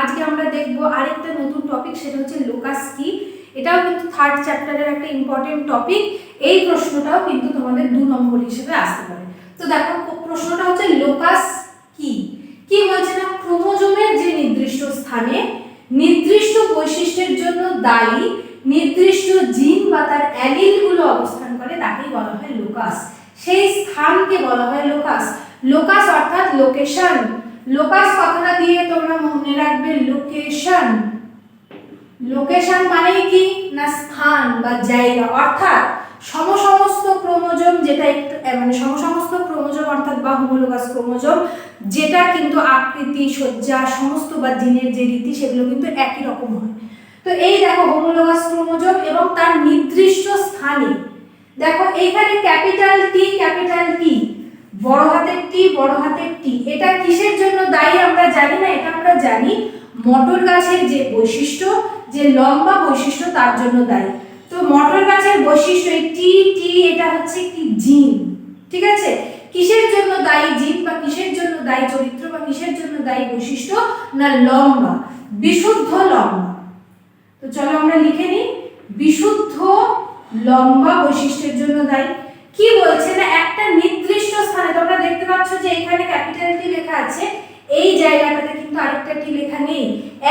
আজকে আমরা দেখব আরেকটা নতুন টপিক সেটা হচ্ছে লোকাস কি? এটাও কিন্তু থার্ড চ্যাপ্টারের একটা ইম্পর্টেন্ট টপিক এই প্রশ্নটাও কিন্তু তোমাদের দু নম্বর হিসেবে আসতে পারে। তো দেখো, প্রশ্নটা হচ্ছে লোকাস কি? কি বলছে না? ক্রোমোজোমের যে নির্দিষ্ট স্থানে নির্দিষ্ট বৈশিষ্ট্যের জন্য দায়ী নির্দিষ্ট জিন বা তার অ্যালিলগুলো অবস্থান করে, তাকেই বলা হয় লোকাস সেই স্থানকে বলা হয় লোকাস লোকাস অর্থাৎ লোকেশন লোকাস কথাটা দিয়ে তোমরা মনে রাখবে লোকেশন লোকেশন মানে কি? না স্থান বা জায়গা। অর্থাৎ সমসমস্ত ক্রোমোজোম যেটা একটু মানে সমসমস্ত ক্রোমোজোম অর্থাৎ বা হোমোলোগাস ক্রোমোজোম, যেটা কিন্তু আকৃতি সজ্জা সমস্ত বা জিনের যে রীতি, সেগুলো কিন্তু একই রকম হয়। তো এই দেখো হোমোলোগাস ক্রোমোজোম এবং তার নির্দিষ্ট স্থানে। দেখো এইখানে ক্যাপিটাল টি ক্যাপিটাল টি বড় টি বড় হাতের টি এটা কিসের জন্য দায়ী আমরা জানি না, এটা আমরা জানি মটর গাছের যে বৈশিষ্ট্য, যে লম্বা বৈশিষ্ট্য তার জন্য দায়ী। তো মটর গাছের বৈশিষ্ট্য এই টি টি, এটা হচ্ছে কি জিন। ঠিক আছে? কিসের জন্য দায়ী জিন বা কিসের জন্য দায়ী চরিত্র বা কিসের জন্য দায়ী বৈশিষ্ট্য? না, লম্বা। বিশুদ্ধ লম্বা। তো চলো আমরা লিখে নিই। বিশুদ্ধ লম্বা বৈশিষ্ট্যের জন্য দায়ী। কি বলছে না, একটা নির্দিষ্ট স্থানে তোমরা দেখতে পাচ্ছ যে এখানে ক্যাপিটাল টি লেখা আছে, এই জায়গাটাতে কিন্তু আরেকটা টি লেখা নেই।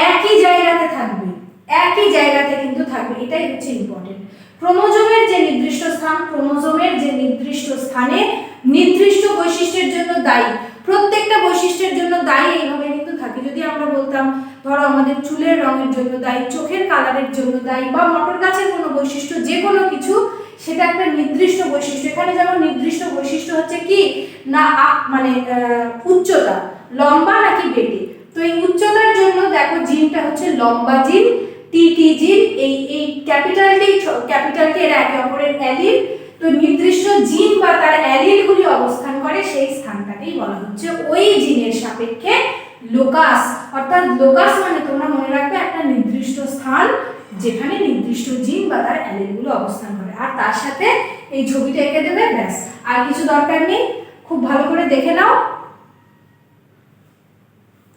একই জায়গাতে থাকবে, একই জায়গাতে কিন্তু থাকবে, এটাই হচ্ছে ইম্পর্টেন্ট ক্রোমোজোমের যে নির্দিষ্ট স্থান, ক্রোমোজোমের যে নির্দিষ্ট স্থানে নির্দিষ্ট বৈশিষ্ট্যের জন্য দায়ী। প্রত্যেকটা বৈশিষ্ট্যের জন্য দায়ী এইভাবে কিন্তু থাকে। যদি আমরা বলতাম, ধরো আমাদের চুলের রঙের জন্য দায়ী, চোখের কালারের জন্য দায়ী, বা মটর গাছের কোনো বৈশিষ্ট্য যে কোনো কিছু সেটা একটা নির্দিষ্ট বৈশিষ্ট্য। এখানে যেমন নির্দিষ্ট বৈশিষ্ট্য হচ্ছে কি? না মানে উচ্চতা। লম্বা নাকি বেটে? তো এই উচ্চতার জন্য দেখো জিনটা হচ্ছে লম্বা জিন টি টি জিন, এই এই ক্যাপিটালটি ক্যাপিটালটি এর একে অপরের অ্যালিল। তো নির্দিষ্ট জিন বা তার অ্যালিলগুলি অবস্থান করে, সেই স্থানটাকেই বলা হচ্ছে ওই জিনের সাপেক্ষে লোকাস। অর্থাৎ লোকাস মানে তোমরা মনে রাখবে একটা নির্দিষ্ট স্থান যেখানে নির্দিষ্ট জিন বা তার অ্যালেলগুলো অবস্থান করে। আর তার সাথে এই ছবিটা এঁকে দেবে, ব্যাস। আর কিছু দরকার নেই, খুব ভালো করে দেখে নাও।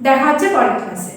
দেখা হচ্ছে পরের ক্লাসে